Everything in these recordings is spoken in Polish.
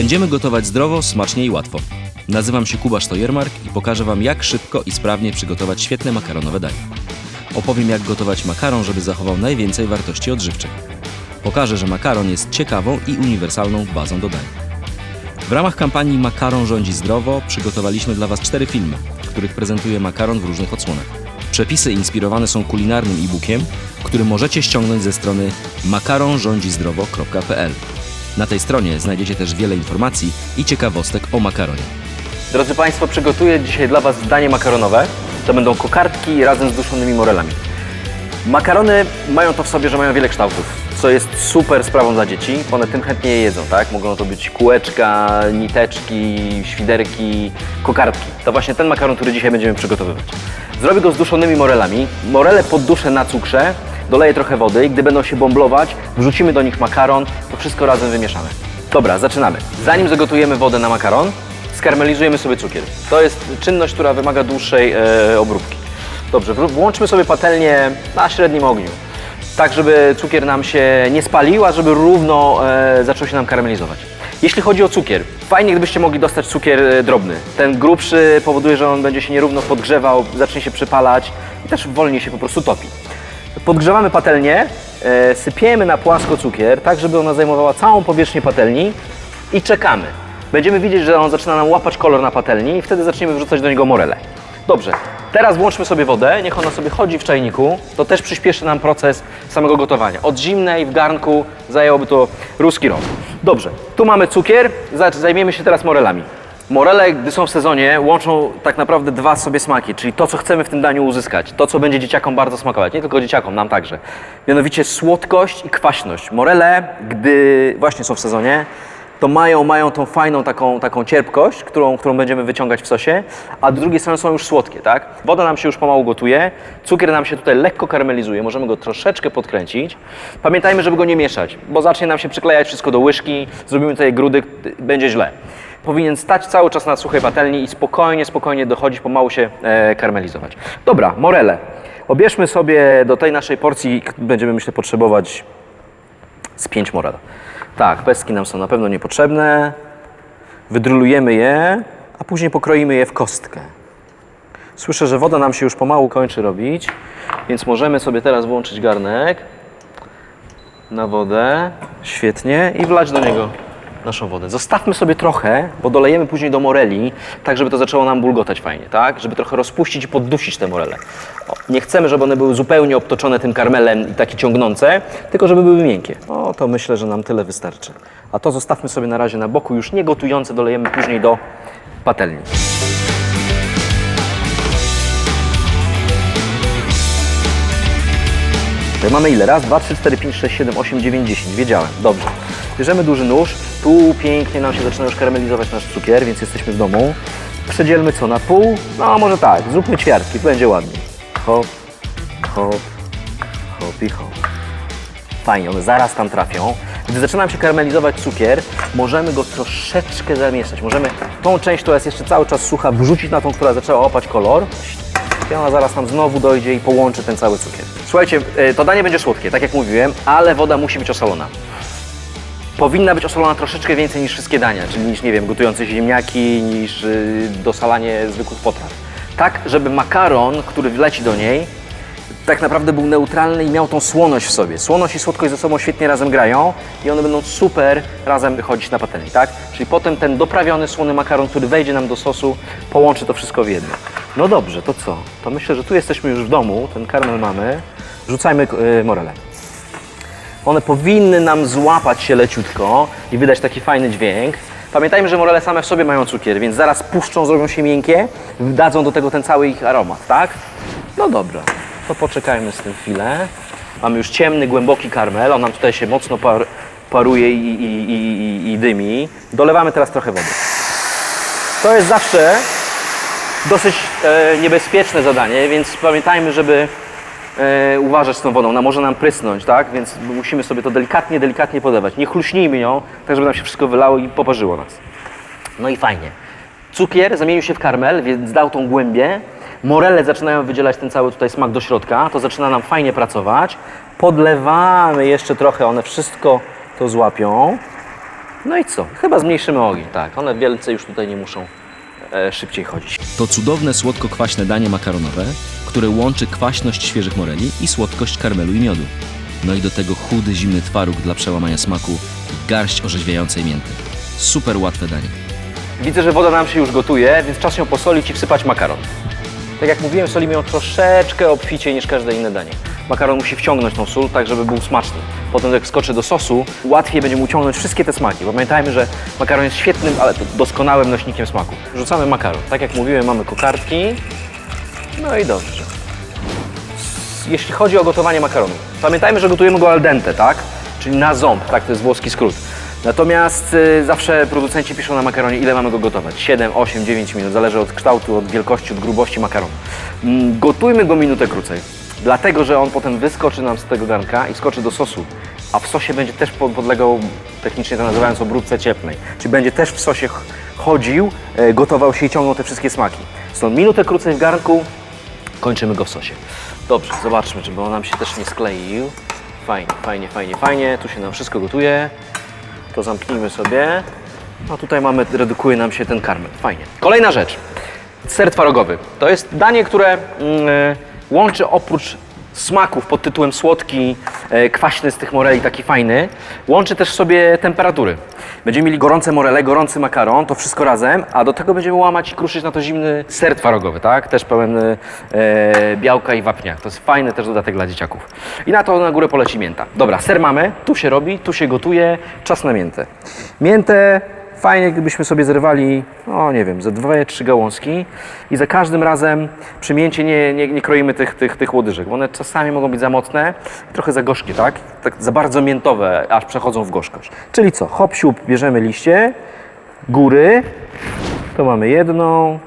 Będziemy gotować zdrowo, smacznie i łatwo. Nazywam się Kuba Stojermark i pokażę Wam, jak szybko i sprawnie przygotować świetne makaronowe danie. Opowiem, jak gotować makaron, żeby zachował najwięcej wartości odżywczych. Pokażę, że makaron jest ciekawą i uniwersalną bazą do dań. W ramach kampanii Makaron rządzi zdrowo przygotowaliśmy dla Was cztery filmy, w których prezentuję makaron w różnych odsłonach. Przepisy inspirowane są kulinarnym e-bookiem, który możecie ściągnąć ze strony makaronrządzizdrowo.pl. Na tej stronie znajdziecie też wiele informacji i ciekawostek o makaronie. Drodzy Państwo, przygotuję dzisiaj dla Was danie makaronowe. To będą kokardki razem z duszonymi morelami. Makarony mają to w sobie, że mają wiele kształtów, co jest super sprawą dla dzieci. One tym chętnie je jedzą, tak? Mogą to być kółeczka, niteczki, świderki, kokardki. To właśnie ten makaron, który dzisiaj będziemy przygotowywać. Zrobię go z duszonymi morelami. Morele podduszę na cukrze, doleję trochę wody i gdy będą się bąblować, wrzucimy do nich makaron, to wszystko razem wymieszamy. Dobra, zaczynamy. Zanim zagotujemy wodę na makaron, skarmelizujemy sobie cukier. To jest czynność, która wymaga dłuższej e, obróbki. Dobrze, włączmy sobie patelnię na średnim ogniu, tak żeby cukier nam się nie spalił, a żeby równo e, zaczął się nam karmelizować. Jeśli chodzi o cukier, fajnie gdybyście mogli dostać cukier e, drobny. Ten grubszy powoduje, że on będzie się nierówno podgrzewał, zacznie się przypalać i też wolniej się po prostu topi. Podgrzewamy patelnię, e, sypiemy na płasko cukier, tak żeby ona zajmowała całą powierzchnię patelni i czekamy. Będziemy widzieć, że on zaczyna nam łapać kolor na patelni i wtedy zaczniemy wrzucać do niego morele. Dobrze, teraz włączmy sobie wodę, niech ona sobie chodzi w czajniku. To też przyspieszy nam proces samego gotowania. Od zimnej w garnku zajęłoby to ruski rok. Dobrze, tu mamy cukier, za- zajmiemy się teraz morelami. Morele, gdy są w sezonie, łączą tak naprawdę dwa sobie smaki, czyli to, co chcemy w tym daniu uzyskać, to, co będzie dzieciakom bardzo smakować, nie tylko dzieciakom, nam także. Mianowicie słodkość i kwaśność. Morele, gdy właśnie są w sezonie, to mają, mają tą fajną taką, taką cierpkość, którą, którą będziemy wyciągać w sosie, a z drugiej strony są już słodkie, tak? Woda nam się już pomału gotuje, cukier nam się tutaj lekko karmelizuje, możemy go troszeczkę podkręcić. Pamiętajmy, żeby go nie mieszać, bo zacznie nam się przyklejać wszystko do łyżki, zrobimy tutaj grudy, będzie źle. Powinien stać cały czas na suchej patelni i spokojnie, spokojnie dochodzić, pomału się e, karmelizować. Dobra, morele. Obierzmy sobie do tej naszej porcji, będziemy myślę potrzebować z 5 morel. Tak, pestki nam są na pewno niepotrzebne. Wydrulujemy je, a później pokroimy je w kostkę. Słyszę, że woda nam się już pomału kończy robić, więc możemy sobie teraz włączyć garnek na wodę. Świetnie. I wlać do niego naszą wodę. Zostawmy sobie trochę, bo dolejemy później do moreli, tak żeby to zaczęło nam bulgotać fajnie, tak? Żeby trochę rozpuścić i poddusić te morele. O, nie chcemy, żeby one były zupełnie obtoczone tym karmelem i takie ciągnące, tylko żeby były miękkie. O, to myślę, że nam tyle wystarczy. A to zostawmy sobie na razie na boku, już nie gotujące, dolejemy później do patelni. Tutaj mamy ile? Raz, dwa, trzy, cztery, pięć, sześć, siedem, osiem, dziewięć, dziesięć. Wiedziałem. Dobrze. Bierzemy duży nóż. Tu pięknie nam się zaczyna już karamelizować nasz cukier, więc jesteśmy w domu. Przedzielmy co na pół? No może tak, zróbmy ćwiartki, będzie ładnie. Hop, hop, hop i hop. Fajnie, one zaraz tam trafią. Gdy zaczyna się karmelizować cukier, możemy go troszeczkę zamieszać. Możemy tą część, która jest jeszcze cały czas sucha, wrzucić na tą, która zaczęła łapać kolor. I ona zaraz tam znowu dojdzie i połączy ten cały cukier. Słuchajcie, y, to danie będzie słodkie, tak jak mówiłem, ale woda musi być osolona. Powinna być osolona troszeczkę więcej niż wszystkie dania, czyli niż, nie wiem, gotujące ziemniaki, niż y, dosalanie zwykłych potraw. Tak, żeby makaron, który wleci do niej, tak naprawdę był neutralny i miał tą słoność w sobie. Słoność i słodkość ze sobą świetnie razem grają i one będą super razem wychodzić na patelni, tak? Czyli potem ten doprawiony słony makaron, który wejdzie nam do sosu, połączy to wszystko w jedno. No dobrze, to co? To myślę, że tu jesteśmy już w domu, ten karmel mamy. Rzucajmy yy, morele. One powinny nam złapać się leciutko i wydać taki fajny dźwięk. Pamiętajmy, że morele same w sobie mają cukier, więc zaraz puszczą, zrobią się miękkie, dadzą do tego ten cały ich aromat, tak? No dobra, to poczekajmy z tym chwilę. Mamy już ciemny, głęboki karmel, on nam tutaj się mocno par, paruje i, i, i, i dymi. Dolewamy teraz trochę wody. To jest zawsze dosyć e, niebezpieczne zadanie, więc pamiętajmy, żeby e, uważać z tą wodą. Ona może nam prysnąć, tak? Więc musimy sobie to delikatnie, delikatnie podawać. Nie chluśnijmy ją, tak żeby nam się wszystko wylało i poparzyło nas. No i fajnie. Cukier zamienił się w karmel, więc dał tą głębię. Morele zaczynają wydzielać ten cały tutaj smak do środka. To zaczyna nam fajnie pracować. Podlewamy jeszcze trochę, one wszystko to złapią. No i co? Chyba zmniejszymy ogień, tak. One wielce już tutaj nie muszą szybciej chodzić. To cudowne słodko-kwaśne danie makaronowe, które łączy kwaśność świeżych moreli i słodkość karmelu i miodu. No i do tego chudy, zimny twaróg dla przełamania smaku i garść orzeźwiającej mięty. Super łatwe danie. Widzę, że woda nam się już gotuje, więc czas ją posolić i wsypać makaron. Tak jak mówiłem, solimy ją troszeczkę obficiej niż każde inne danie. Makaron musi wciągnąć tą sól, tak żeby był smaczny. Potem jak skoczy do sosu, łatwiej będzie mu ciągnąć wszystkie te smaki. Pamiętajmy, że makaron jest świetnym, ale doskonałym nośnikiem smaku. Rzucamy makaron. Tak jak mówiłem, mamy kokardki. No i dobrze. Jeśli chodzi o gotowanie makaronu, pamiętajmy, że gotujemy go al dente, tak? Czyli na ząb, tak? To jest włoski skrót. Natomiast y, zawsze producenci piszą na makaronie, ile mamy go gotować. 7, 8, 9 minut, zależy od kształtu, od wielkości, od grubości makaronu. Mm, Gotujmy go minutę krócej, dlatego że on potem wyskoczy nam z tego garnka i skoczy do sosu, a w sosie będzie też pod- podlegał, technicznie to nazywając, obróbce cieplnej. Czyli będzie też w sosie ch- chodził, e, gotował się i ciągnął te wszystkie smaki. Stąd minutę krócej w garnku, kończymy go w sosie. Dobrze, zobaczmy, żeby on nam się też nie skleił. Fajnie, fajnie, fajnie, fajnie. Tu się nam wszystko gotuje. To zamknijmy sobie. A tutaj mamy, redukuje nam się ten karmel. Fajnie. Kolejna rzecz. Ser twarogowy. To jest danie, które e, łączy oprócz smaków pod tytułem słodki, e, kwaśny z tych moreli, taki fajny, łączy też sobie temperatury. Będziemy mieli gorące morele, gorący makaron, to wszystko razem, a do tego będziemy łamać i kruszyć na to zimny ser twarogowy, tak? Też pełen e, białka i wapnia. To jest fajny też dodatek dla dzieciaków. I na to na górę poleci mięta. Dobra, ser mamy, tu się robi, tu się gotuje, czas na miętę. Miętę Fajnie, gdybyśmy sobie zrywali, no nie wiem, ze dwie, trzy gałązki i za każdym razem przy mięcie nie, nie, nie kroimy tych, tych, tych łodyżek, bo one czasami mogą być za mocne, trochę za gorzkie, tak? Tak za bardzo miętowe, aż przechodzą w gorzkość. Czyli co, hop, siup, bierzemy liście, góry, to mamy jedną,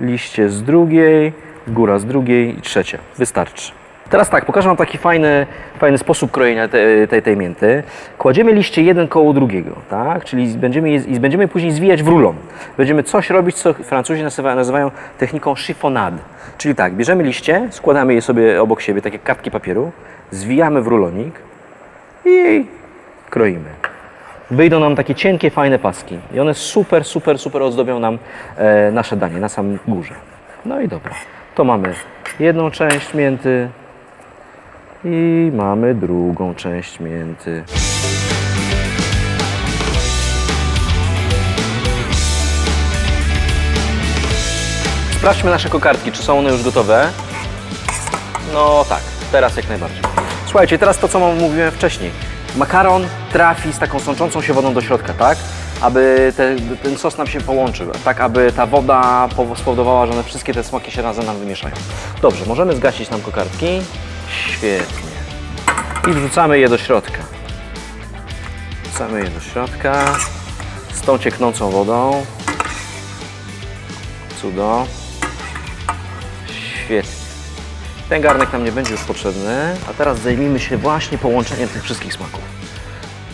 liście z drugiej, góra z drugiej i trzecia. Wystarczy. Teraz tak, pokażę Wam taki fajny, fajny sposób krojenia te, tej, tej mięty. Kładziemy liście jeden koło drugiego, tak? Czyli będziemy je, będziemy później zwijać w rulon. Będziemy coś robić, co Francuzi nazywa, nazywają techniką chiffonade. Czyli tak, bierzemy liście, składamy je sobie obok siebie, tak jak kartki papieru, zwijamy w rulonik i kroimy wyjdą nam takie cienkie, fajne paski. I one super, super, super ozdobią nam e, nasze danie na samym górze. No i dobra. To mamy jedną część mięty i mamy drugą część mięty. Sprawdźmy nasze kokardki, czy są one już gotowe. No tak, teraz jak najbardziej. Słuchajcie, teraz to, co mówiłem wcześniej. Makaron trafi z taką sączącą się wodą do środka, tak? Aby te, ten sos nam się połączył, tak aby ta woda powo- spowodowała, że one wszystkie te smaki się razem nam wymieszają. Dobrze, możemy zgasić nam kokardki. Świetnie. I wrzucamy je do środka. Wrzucamy je do środka z tą cieknącą wodą. Cudo. Świetnie. Ten garnek nam nie będzie już potrzebny, a teraz zajmijmy się właśnie połączeniem tych wszystkich smaków.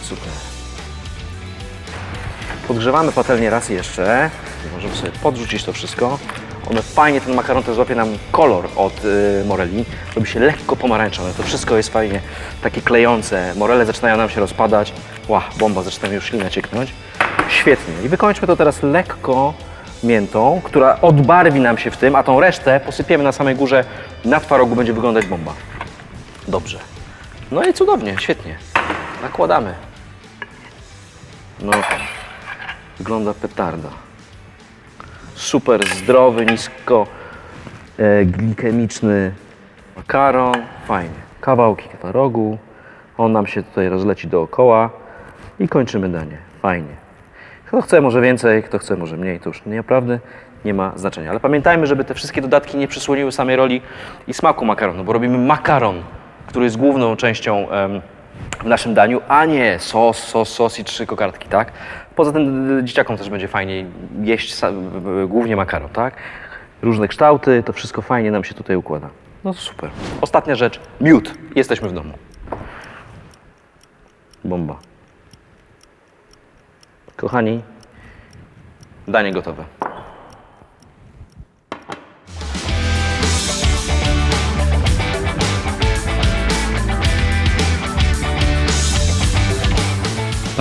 Super. Podgrzewamy patelnię raz jeszcze. Możemy sobie podrzucić to wszystko. One fajnie, ten makaron też złapie nam kolor od y, moreli. Robi się lekko pomarańczowe. To wszystko jest fajnie takie klejące. Morele zaczynają nam się rozpadać. Ła, bomba, zaczyna już ślina cieknąć. Świetnie. I wykończmy to teraz lekko miętą, która odbarwi nam się w tym, a tą resztę posypiemy na samej górze. Na twarogu będzie wyglądać bomba. Dobrze. No i cudownie, świetnie. Nakładamy. No, wygląda petarda. Super zdrowy, nisko e, glikemiczny makaron. Fajnie. Kawałki twarogu. On nam się tutaj rozleci dookoła i kończymy danie. Fajnie. Kto chce może więcej, kto chce może mniej, to już naprawdę nie ma znaczenia. Ale pamiętajmy, żeby te wszystkie dodatki nie przysłoniły samej roli i smaku makaronu, bo robimy makaron, który jest główną częścią em, w naszym daniu, a nie sos, sos, sos i trzy kokardki, tak? Poza tym y, dzieciakom też będzie fajniej jeść y, y, głównie makaron, tak? Różne kształty, to wszystko fajnie nam się tutaj układa. No super. Ostatnia rzecz, miód. Jesteśmy w domu. Bomba. Kochani, danie gotowe.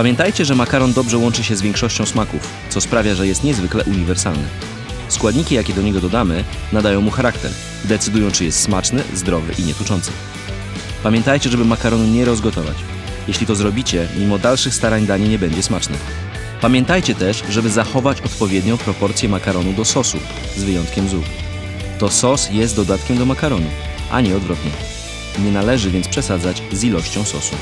Pamiętajcie, że makaron dobrze łączy się z większością smaków, co sprawia, że jest niezwykle uniwersalny. Składniki, jakie do niego dodamy, nadają mu charakter, decydują, czy jest smaczny, zdrowy i nietuczący. Pamiętajcie, żeby makaronu nie rozgotować. Jeśli to zrobicie, mimo dalszych starań danie nie będzie smaczne. Pamiętajcie też, żeby zachować odpowiednią proporcję makaronu do sosu, z wyjątkiem zup. To sos jest dodatkiem do makaronu, a nie odwrotnie. Nie należy więc przesadzać z ilością sosu.